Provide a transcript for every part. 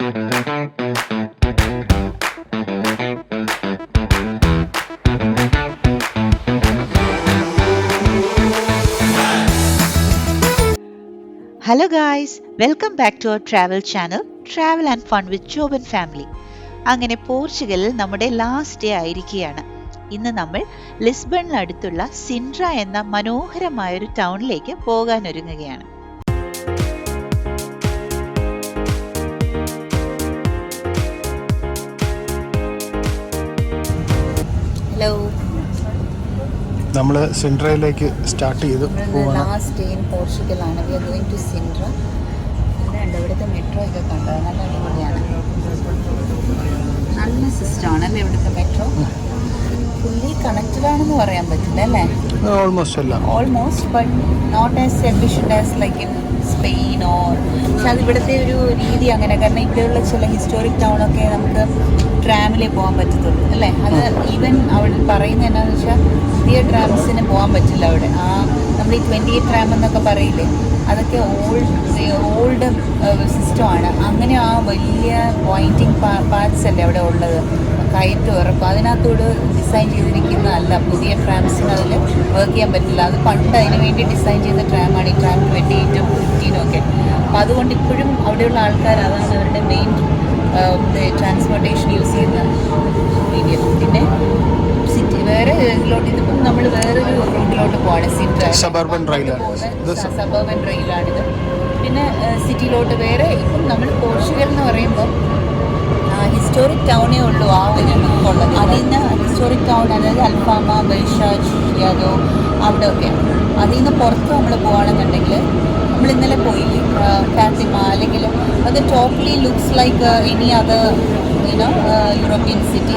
Hello guys welcome back to our travel channel travel and fun with Joban family അങ്ങനെ പോർച്ചുഗലിൽ നമ്മുടെ last day ആയിരിക്കുകയാണ്. ഇന്ന് നമ്മൾ ലിസ്ബണിനടുത്തുള്ള സിൻഡ്ര എന്ന മനോഹരമായ ഒരു ടൗണിലേക്ക് പോകാൻ നമ്മൾ സിൻഡ്രയിലേക്ക് സ്റ്റാർട്ട് ചെയ്തു പോവാണ്. Last day in പോർച്ചുഗലാണ്. We are going to Sintra. ഇതുണ്ട് ഇവിടുത്തെ മെട്രോ ഒക്കെ കണ്ടോ? നല്ല അടിപൊളിയാണ്. നല്ല സിസ്റ്റമാണ് അല്ലേ ഇവിടുത്തെ മെട്രോ ഫുള്ളി കണക്റ്റഡ് ആണെന്ന് പറയാൻ പറ്റില്ല അല്ലേ? ഓൾമോസ്റ്റ് അല്ല. Almost but not as efficient as like in Spain or പക്ഷെ അത് ഇവിടുത്തെ ഒരു രീതി അങ്ങനെ. കാരണം ഇവിടെയുള്ള ചില ഹിസ്റ്റോറിക് ടൗണൊക്കെ നമുക്ക് ട്രാമിലേ പോകാൻ പറ്റത്തുള്ളൂ അല്ലേ? അത് ഈവൻ അവിടെ പറയുന്നത് എന്താണെന്ന് വെച്ചാൽ പുതിയ ട്രാംസിന് പോകാൻ പറ്റില്ല അവിടെ. ആ നമ്മൾ ഈ ട്വന്റി എയ്റ്റ് ട്രാം എന്നൊക്കെ പറയില്ലേ? അതൊക്കെ ഓൾഡ് ഓൾഡ് സിസ്റ്റമാണ് അങ്ങനെ ആ വലിയ പോയിന്റിങ് പാർട്സ് അല്ലേ അവിടെ ഉള്ളത്? കയറ്റം ഉറപ്പ് അതിനകത്തോട് ഡിസൈൻ ചെയ്തിരിക്കുന്നതല്ല. പുതിയ ട്രാംസിന് അതിൽ വർക്ക് ചെയ്യാൻ പറ്റില്ല. അത് പണ്ട് അതിന് വേണ്ടി ഡിസൈൻ ചെയ്ത ട്രാമാണ് ഈ ട്രാം ട്വന്റി എയ്റ്റും ഫിഫ്റ്റീനും ഒക്കെ. അപ്പോൾ അതുകൊണ്ട് ഇപ്പോഴും അവിടെയുള്ള ആൾക്കാർ അതാണ് അവരുടെ മെയിൻ ട്രാൻസ്പോർട്ടേഷൻ യൂസ് ചെയ്യുന്ന മീഡിയം പിന്നെ സിറ്റി വേറെ ഇതിലോട്ട് ഇതിപ്പം നമ്മൾ വേറൊരു റൂട്ടിലോട്ട് പോകണം സിറ്റി സബർബൻ റെയിലാണിത് പിന്നെ സിറ്റിയിലോട്ട് വേറെ ഇപ്പം നമ്മൾ പോർച്ചുഗൽ എന്ന് പറയുമ്പോൾ ഹിസ്റ്റോറിക് ടൗണേ ഉള്ളൂ. ആ ഒരു ഉള്ളത് അതിൽ നിന്ന് ഹിസ്റ്റോറിക് ടൗൺ അതായത് അൽഫാമ ബൈഷാജ് യാദോ അവിടെ ഒക്കെ അതിൽ നിന്ന് പുറത്ത് നമ്മൾ പോകുകയാണെന്നുണ്ടെങ്കിൽ നമ്മൾ ഇന്നലെ പോയില്ലേ ഫാത്തിമ അല്ലെങ്കിൽ അത് totally looks like any other you know European city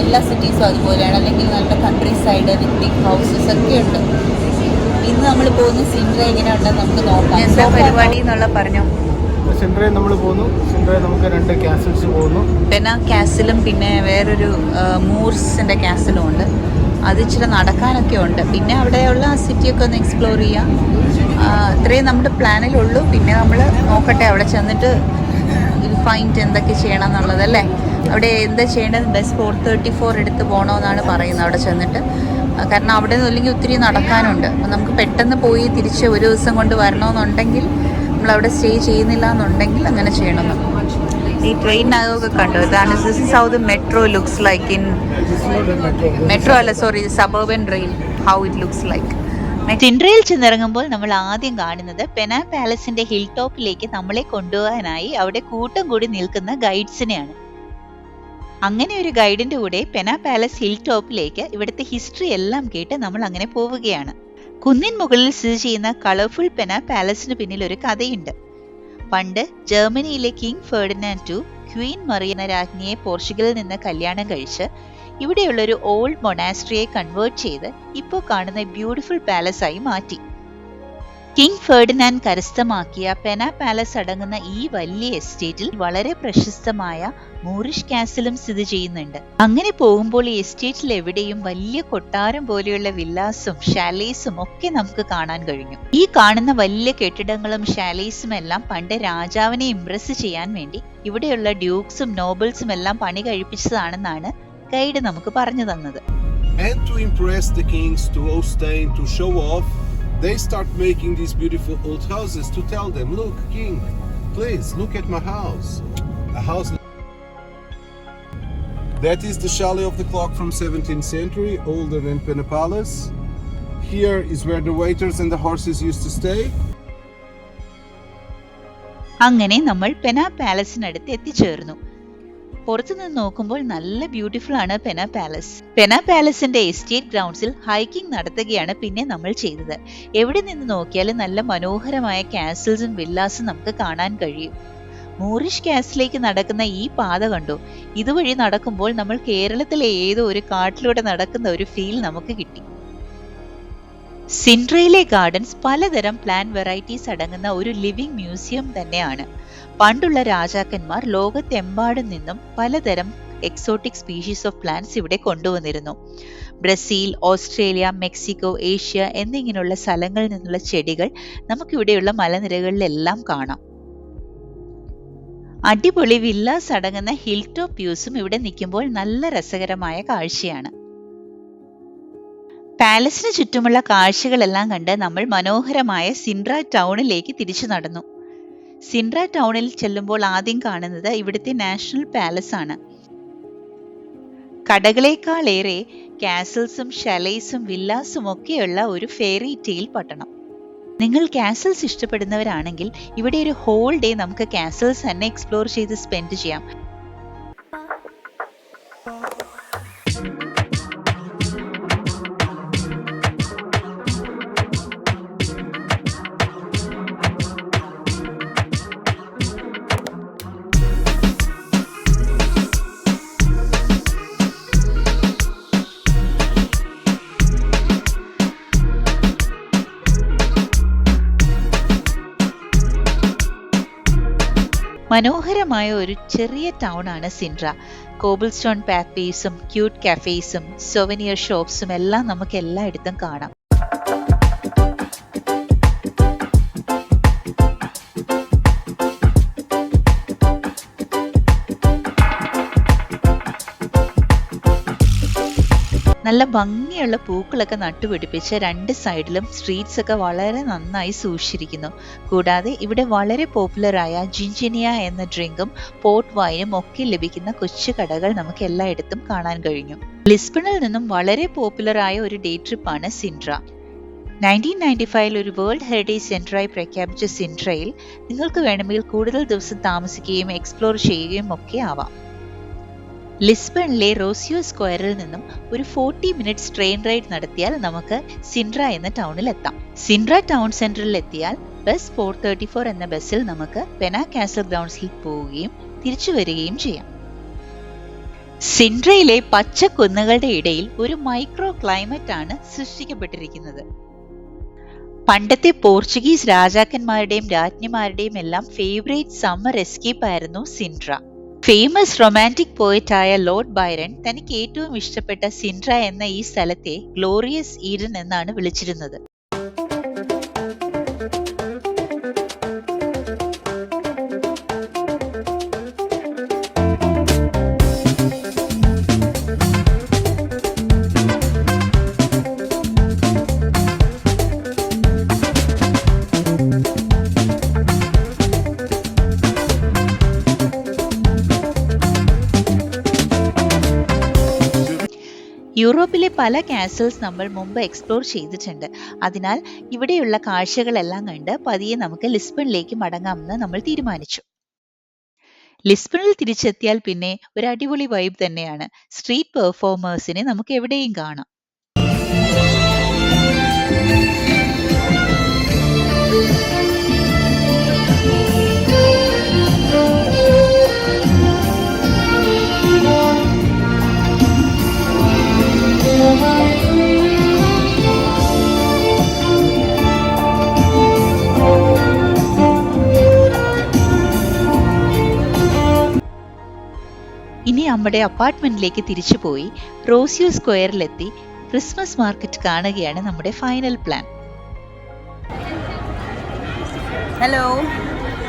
എല്ലാ സിറ്റീസും അതുപോലെയാണ്. അല്ലെങ്കിൽ നല്ല countryside with big houses ഒക്കെ ഉണ്ട്. ഇന്ന് നമ്മൾ പോകുന്ന സിൻഡ്ര എങ്ങനെയുണ്ടെന്ന് നമുക്ക് നോക്കാം. എന്താ പരിപാടി എന്നുള്ള പറഞ്ഞു. സിൻഡ്രയിൽ നമ്മൾ പോകുന്നു. സിൻഡ്രയിൽ നമുക്ക് രണ്ട് ക്യാസൽസ് പോകുന്നു. പെന കാസിലും പിന്നെ വേറൊരു മൂർസിന്റെ കാസിലും ഉണ്ട്. അത് ഇച്ചിരി നടക്കാനൊക്കെ ഉണ്ട്. പിന്നെ അവിടെയുള്ള സിറ്റിയൊക്കെ ഒന്ന് എക്സ്പ്ലോർ ചെയ്യാം. ഇത്രയും നമ്മുടെ പ്ലാനിലുള്ളൂ. പിന്നെ നമ്മൾ നോക്കട്ടെ അവിടെ ചെന്നിട്ട് ഫൈൻഡ് എന്തൊക്കെ ചെയ്യണം എന്നുള്ളത് അല്ലേ അവിടെ എന്താ ചെയ്യേണ്ടത്? ബസ് ഫോർ തേർട്ടി ഫോർ എടുത്ത് പോകണമെന്നാണ് പറയുന്നത് അവിടെ ചെന്നിട്ട്. കാരണം അവിടെ നിന്ന് അല്ലെങ്കിൽ ഒത്തിരി നടക്കാനുണ്ട്. അപ്പം നമുക്ക് പെട്ടെന്ന് പോയി തിരിച്ച് ഒരു ദിവസം കൊണ്ട് വരണമെന്നുണ്ടെങ്കിൽ നമ്മളവിടെ സ്റ്റേ ചെയ്യുന്നില്ല എന്നുണ്ടെങ്കിൽ അങ്ങനെ ചെയ്യണം ഈ ട്രെയിനകമൊക്കെ കണ്ടു? ഇതാണ് this is how the metro looks like in metro അല്ല sorry suburban rail how it looks like സിൻഡ്രയിൽ ചെന്നിറങ്ങുമ്പോൾ നമ്മൾ ആദ്യം കാണുന്നത് പെനാ പാലസിന്റെ ഹിൽ ടോപ്പിലേക്ക് നമ്മളെ കൊണ്ടുപോകാനായി അവിടെ കൂട്ടം കൂടി നിൽക്കുന്ന ഗൈഡ്സിനെയാണ്. അങ്ങനെ ഒരു ഗൈഡിന്റെ കൂടെ പെനാ പാലസ് ഹിൽ ടോപ്പിലേക്ക് ഇവിടുത്തെ ഹിസ്റ്ററി എല്ലാം കേട്ട് നമ്മൾ അങ്ങനെ പോവുകയാണ്. കുന്നിൻ മുകളിൽ സ്ഥിതി ചെയ്യുന്ന കളർഫുൾ പെനാ പാലസിന് പിന്നിൽ ഒരു കഥയുണ്ട്. പണ്ട് ജർമ്മനിയിലെ king Ferdinand two queen Maria രാജ്ഞിയെ പോർച്ചുഗലിൽ നിന്ന് കല്യാണം കഴിച്ച് ഇവിടെയുള്ള ഒരു ഓൾഡ് മൊണാസ്ട്രിയെ കൺവേർട്ട് ചെയ്ത് ഇപ്പോൾ കാണുന്ന ബ്യൂട്ടിഫുൾ പാലസ് ആയി മാറ്റി. കിങ് ഫെർഡിനാൻഡ് കരസ്ഥമാക്കിയ പെന പാലസ് അടങ്ങുന്ന ഈ വലിയ എസ്റ്റേറ്റിൽ വളരെ പ്രശസ്തമായ മൂറിഷ് കാസിലും സ്ഥിതി ചെയ്യുന്നുണ്ട്. അങ്ങനെ പോകുമ്പോൾ ഈ എസ്റ്റേറ്റിൽ എവിടെയും വലിയ കൊട്ടാരം പോലെയുള്ള വില്ലാസും ഷാലേസും ഒക്കെ നമുക്ക് കാണാൻ കഴിഞ്ഞു. ഈ കാണുന്ന വലിയ കെട്ടിടങ്ങളും ഷാലേസും എല്ലാം പണ്ട് രാജാവിനെ ഇംപ്രസ് ചെയ്യാൻ വേണ്ടി ഇവിടെയുള്ള ഡ്യൂക്സും നോബിൾസും എല്ലാം പണി കഴിപ്പിച്ചതാണെന്നാണ് ഗൈഡ് നമുക്ക് പറഞ്ഞു തന്നത് and to impress the kings to Ostend to show off they start making these beautiful old houses to tell them look king please look at my house a house that is the chalet of the clock from 17th century older than Pena Palace here is where the waiters and the horses used to stay അങ്ങനെ നമ്മൾ പെന പാലസിനടുത്ത് എത്തിച്ചേർന്നു പുറത്തുനിന്ന് നോക്കുമ്പോൾ നല്ല beautiful ആണ് Pena palace Pena പാലസിന്റെ estate ഗ്രൗണ്ട്സിൽ hiking നടത്തുകയാണ് പിന്നെ നമ്മൾ ചെയ്തത്. എവിടെ നിന്ന് നോക്കിയാലും നല്ല മനോഹരമായ കാസിൽസും വില്ലാസും നമുക്ക് കാണാൻ കഴിയും. മൂറിഷ് കാസിലേക്ക് നടക്കുന്ന ഈ പാത കണ്ടു. ഇതുവഴി നടക്കുമ്പോൾ നമ്മൾ കേരളത്തിലെ ഏതോ ഒരു കാട്ടിലൂടെ നടക്കുന്ന ഒരു ഫീൽ നമുക്ക് കിട്ടി. സിൻഡ്രയിലെ ഗാർഡൻസ് പലതരം പ്ലാൻ വെറൈറ്റീസ് അടങ്ങുന്ന ഒരു ലിവിംഗ് മ്യൂസിയം തന്നെയാണ്. പണ്ടുള്ള രാജാക്കന്മാർ ലോകത്തെമ്പാടും നിന്നും പലതരം എക്സോട്ടിക് സ്പീഷീസ് ഓഫ് പ്ലാന്റ്സ് ഇവിടെ കൊണ്ടുവന്നിരുന്നു. ബ്രസീൽ ഓസ്ട്രേലിയ മെക്സിക്കോ ഏഷ്യ എന്നിങ്ങനെയുള്ള സ്ഥലങ്ങളിൽ നിന്നുള്ള ചെടികൾ നമുക്കിവിടെയുള്ള മലനിരകളിലെല്ലാം കാണാം. അടിപൊളി വില്ലാസ് അടങ്ങുന്ന ഹിൽ ടോപ്പ് വ്യൂസും ഇവിടെ നിൽക്കുമ്പോൾ നല്ല രസകരമായ കാഴ്ചയാണ്. പാലസിന് ചുറ്റുമുള്ള കാഴ്ചകളെല്ലാം കണ്ട് നമ്മൾ മനോഹരമായ സിൻഡ്ര ടൗണിലേക്ക് തിരിച്ചു നടന്നു. സിൻഡ്ര ടൗണിൽ ചെല്ലുമ്പോൾ ആദ്യം കാണുന്നത് ഇവിടുത്തെ നാഷണൽ പാലസ് ആണ് കടകളേക്കാളേറെ കാസിൽസും ഷലൈസും വില്ലാസും ഒക്കെയുള്ള ഒരു ഫെയറി ടെയിൽ പട്ടണം. നിങ്ങൾ കാസിൽസ് ഇഷ്ടപ്പെടുന്നവരാണെങ്കിൽ ഇവിടെ ഒരു ഹോൾ ഡേ നമുക്ക് കാസിൽസ് തന്നെ എക്സ്പ്ലോർ ചെയ്ത് സ്പെൻഡ് ചെയ്യാം. മനോഹരമായ ഒരു ചെറിയ ടൗൺ ആണ് സിൻഡ്ര. കോബിൾ സ്റ്റോൺ ക്യൂട്ട് കാഫേസും സൊവനിയർ ഷോപ്സും എല്ലാം നമുക്ക് എല്ലായിടത്തും കാണാം. നല്ല ഭംഗിയുള്ള പൂക്കളൊക്കെ നട്ടുപിടിപ്പിച്ച് രണ്ട് സൈഡിലും സ്ട്രീറ്റ്സ് ഒക്കെ വളരെ നന്നായി സൂക്ഷിച്ചിരിക്കുന്നു. കൂടാതെ ഇവിടെ വളരെ പോപ്പുലറായ ജിഞ്ചിനിയ എന്ന ഡ്രിങ്കും പോർട്ട് വൈനും ഒക്കെ ലഭിക്കുന്ന കൊച്ചു കടകൾ നമുക്ക് എല്ലായിടത്തും കാണാൻ കഴിഞ്ഞു. ലിസ്ബണിൽ നിന്നും വളരെ പോപ്പുലറായ ഒരു ഡേ ട്രിപ്പാണ് സിൻഡ്ര. നയന്റീൻ നയന്റി ഫൈവിൽ ഒരു വേൾഡ് ഹെറിറ്റേജ് സെന്ററായി പ്രഖ്യാപിച്ച സിൻഡ്രയിൽ നിങ്ങൾക്ക് വേണമെങ്കിൽ കൂടുതൽ ദിവസം താമസിക്കുകയും എക്സ്പ്ലോർ ചെയ്യുകയും ഒക്കെ ആവാം. ലിസ്ബണിലെ റോസിയോ സ്ക്വയറിൽ നിന്നും ഒരു ഫോർട്ടി മിനിറ്റ്സ് ട്രെയിൻ റൈഡ് നടത്തിയാൽ നമുക്ക് സിൻഡ്ര എന്ന ടൗണിൽ എത്താം. സിൻഡ്ര ടൗൺ സെന്ററിൽ എത്തിയാൽ ബസ് ഫോർ തേർട്ടി ഫോർ എന്ന ബസ്സിൽ നമുക്ക് പെന കാസൽ ഗ്രൗണ്ട്സിൽ പോവുകയും തിരിച്ചു വരികയും ചെയ്യാം. സിൻഡ്രയിലെ പച്ച കുന്നുകളുടെ ഇടയിൽ ഒരു മൈക്രോ ക്ലൈമറ്റ് ആണ് സൃഷ്ടിക്കപ്പെട്ടിരിക്കുന്നത്. പണ്ടത്തെ പോർച്ചുഗീസ് രാജാക്കന്മാരുടെയും രാജ്ഞിമാരുടെയും എല്ലാം ഫേവറേറ്റ് സമ്മർ എസ്കേപ്പ് ആയിരുന്നു സിൻഡ്ര. ഫേമസ് റൊമാന്റിക് പോയറ്റായ ലോർഡ് ബൈറൻ തനിക്ക് ഏറ്റവും ഇഷ്ടപ്പെട്ട സിൻഡ്ര എന്ന ഈ സ്ഥലത്തെ ഗ്ലോറിയസ് ഈഡൻ എന്നാണ് വിളിച്ചിരുന്നത്. യൂറോപ്പിലെ പല കാസൽസ് നമ്മൾ മുമ്പ് എക്സ്പ്ലോർ ചെയ്തിട്ടുണ്ട്. അതിനാൽ ഇവിടെയുള്ള കാഴ്ചകളെല്ലാം കണ്ട് പതിയെ നമുക്ക് ലിസ്ബണിലേക്ക് മടങ്ങാമെന്ന് നമ്മൾ തീരുമാനിച്ചു. ലിസ്ബണിൽ തിരിച്ചെത്തിയാൽ പിന്നെ ഒരു അടിപൊളി വൈബ് തന്നെയാണ്. സ്ട്രീറ്റ് പെർഫോമേഴ്സിനെ നമുക്ക് എവിടെയും കാണാം. നമ്മുടെ അപ്പാർട്ട്മെന്റിലേക്ക് തിരിച്ചു പോയി റോസിയോ സ്ക്വയറിലെത്തി ക്രിസ്മസ് മാർക്കറ്റ് കാണുകയാണ് നമ്മുടെ ഫൈനൽ പ്ലാൻ ഹലോ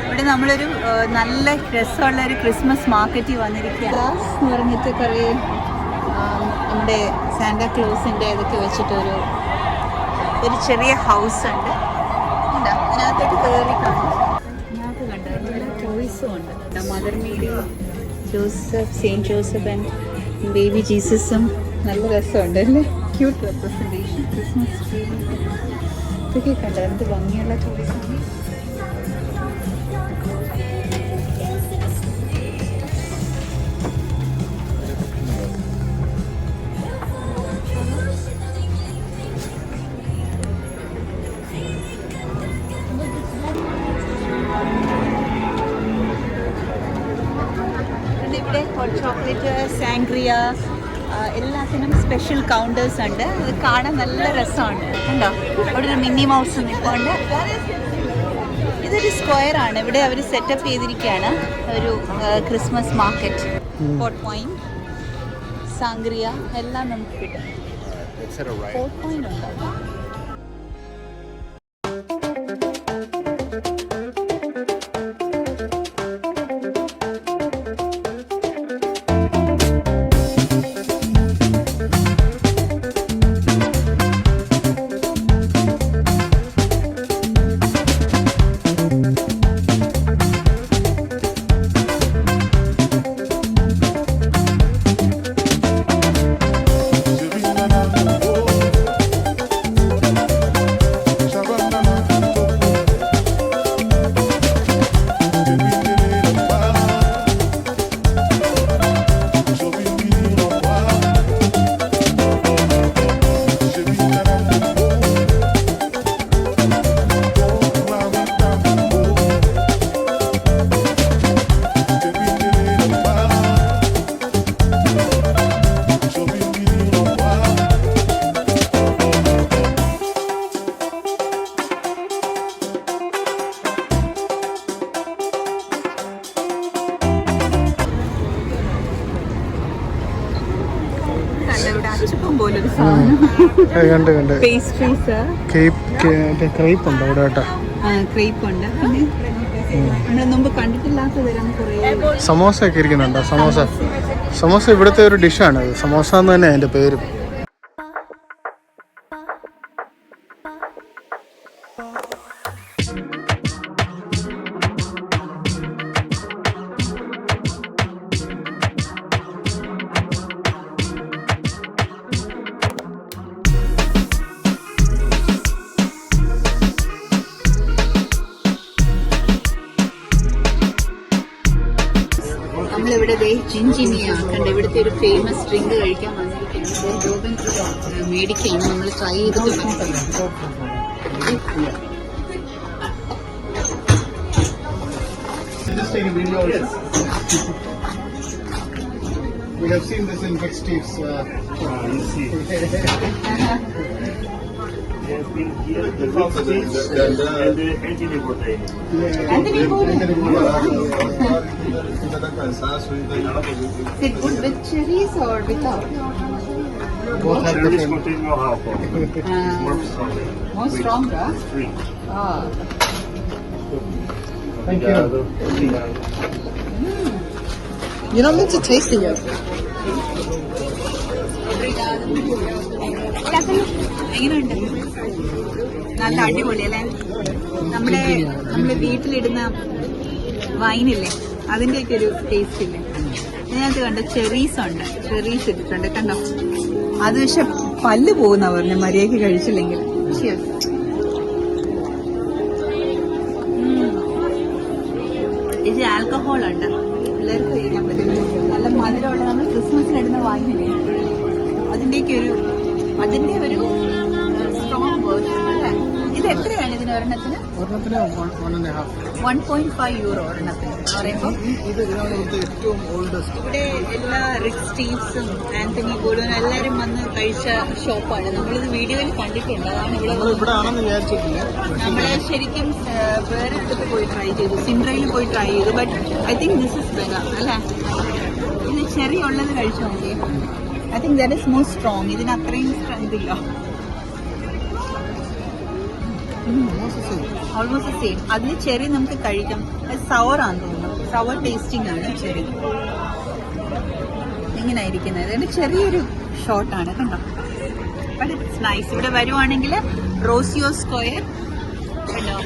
ഇവിടെ നമ്മളൊരു നല്ല രസമുള്ള ഒരു ക്രിസ്മസ് മാർക്കറ്റിൽ വന്നിരിക്കുക ക്ലാസ് എന്ന് പറഞ്ഞിട്ട് കുറേ നമ്മുടെ സാന്റാ ക്ലോസിന്റെ ഇതൊക്കെ വെച്ചിട്ടൊരു ഒരു ചെറിയ ഹൗസ് ഉണ്ട്. അതിനകത്തോട്ട് കയറി കാണും. അതിനകത്ത് കണ്ടോ? നല്ല ടോയ്സും ഉണ്ട്. Mother Mary Joseph saint Joseph and baby ജീസസും നല്ല രസമുണ്ട് അല്ലേ? ക്യൂട്ട് റെപ്രസെന്റേഷൻ ക്രിസ്മസ് ട്രീ ഇതൊക്കെ കണ്ടത് എന്ത് ഭംഗിയുള്ള ടോയ്സാണ് സാങ്ക്രിയ എല്ലാത്തിനും സ്പെഷ്യൽ കൗണ്ടേഴ്സ് ഉണ്ട്. അത് കാണാൻ നല്ല രസമാണ്. ഉണ്ടോ അവിടെ ഒരു മിനി മൗസ് നിൽപ്പുണ്ട്. ഇതൊരു സ്ക്വയർ ആണ്. ഇവിടെ അവർ സെറ്റപ്പ് ചെയ്തിരിക്കുകയാണ്. ഒരു Christmas market port wine sangria എല്ലാം നമുക്ക് കിട്ടും. ഹോട്ട് വൈൻ ഉണ്ടോ? കണ്ട് കണ്ട്. പേസ്ട്രീസ് ക്രൈപ്പ് ഉണ്ട് അവിടെ കേട്ടോ ക്രേപ്പ് ഉണ്ട്. പിന്നെ നമ്മൾ മുമ്പ് കണ്ടിട്ടില്ലാത്ത തരം കുറേ സമോസ ഒക്കെ ഇരിക്കുന്നുണ്ടോ? സമോസ. സമോസ. ഇവിടുത്തെ ഒരു ഡിഷാണ് സമോസ എന്ന് തന്നെ അതിന്റെ പേര്. നമ്മളിവിടെ ദേ ജിഞ്ചിനിയ കണ്ട ഇവിടുത്തെ ഒരു ഫേമസ് ഡ്രിങ്ക് കഴിക്കാൻ വന്നിരിക്കുന്നത് ജോബൻ മേടിക്കുകയാണ് നമ്മൾ ട്രൈ ചെയ്ത് We have seen this in Big Steve's. Uh, Is it good with cherries or without? both have Cherries different. contain more alcohol. Uh, More solid. more stronger? Oh. Thank you. You're not meant to taste it yet. എങ്ങനെയുണ്ട് നല്ല അടിപൊളി അല്ലെ? നമ്മുടെ നമ്മൾ വീട്ടിലിടുന്ന വൈനില്ലേ അതിന്റെയൊക്കെ ഒരു taste ഇല്ലേ? ഇതിനകത്ത് കണ്ട ചെറീസ് ഉണ്ട്. ചെറീസ് ഇട്ടിട്ടുണ്ട് കണ്ടോ? അത് പക്ഷെ പല്ല് പോകുന്ന പറഞ്ഞു മര്യാദയ്ക്ക് കഴിച്ചില്ലെങ്കിൽ. ഇത് ആൽക്കഹോൾ ഉണ്ട്. പറ്റും നല്ല മധുരമുള്ള നമ്മൾ ക്രിസ്മസിനിടുന്ന ഇടുന്ന വൈനില്ലേ അതിന്റെയൊക്കെ ഒരു അതിന്റെ ഒരു സ്ട്രോങ് വേർഷൻ അല്ലേ? ഇത് എത്രയാണ് ഇതിന് ഒരെണ്ണത്തിന്. വൺ പോയിന്റ് ഫൈവ് യൂറോ ഒരെണ്ണത്തിന് പറയുമ്പോൾ ഇവിടെ എല്ലാ റിക് സ്റ്റീവ്സും ആന്റണി പോലും എല്ലാവരും വന്ന് കഴിച്ച ഷോപ്പാണ് നമ്മളിത് വീഡിയോയിൽ കണ്ടിട്ടുണ്ട്. അതാണ് ഇവിടെ നമ്മൾ ശരിക്കും വേറെ അടുത്ത് പോയി ട്രൈ ചെയ്തു. സിൻഡ്രയിൽ പോയി ട്രൈ ചെയ്തു. But I think this is big അല്ലേ? ഇത് ചെറിയ ഉള്ളത് കഴിച്ചോ? മതി I think that is more strong ഇതിന് അത്രയും സ്ട്രെങ്ത് ഇല്ല. ഓൾമോസ്റ്റ് സെയിം അതിന് ചെറി നമുക്ക് കഴിക്കാം. സവർ ആണെന്ന് തോന്നുന്നു. സവർ ടേസ്റ്റിംഗ് ആണ് ചെറി. ഇങ്ങനെ ഇരിക്കുന്നത് അതിന്റെ ചെറിയൊരു ഷോർട്ടാണ് കണ്ടോ? ബട്ട് ഇറ്റ്സ് നൈസ് ഇവിടെ വരുവാണെങ്കിൽ റോസിയോ സ്ക്വയർ. കണ്ടോ?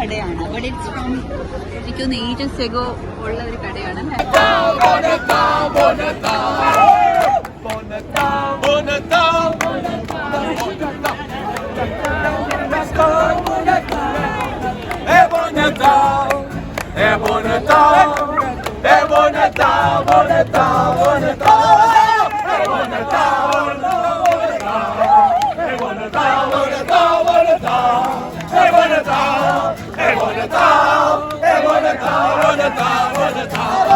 കടയാണ്. ബട്ട് ഫ്രോം ഏജസ് എഗോ ഉള്ള ഒരു കടയാണ് അല്ലേ Hey,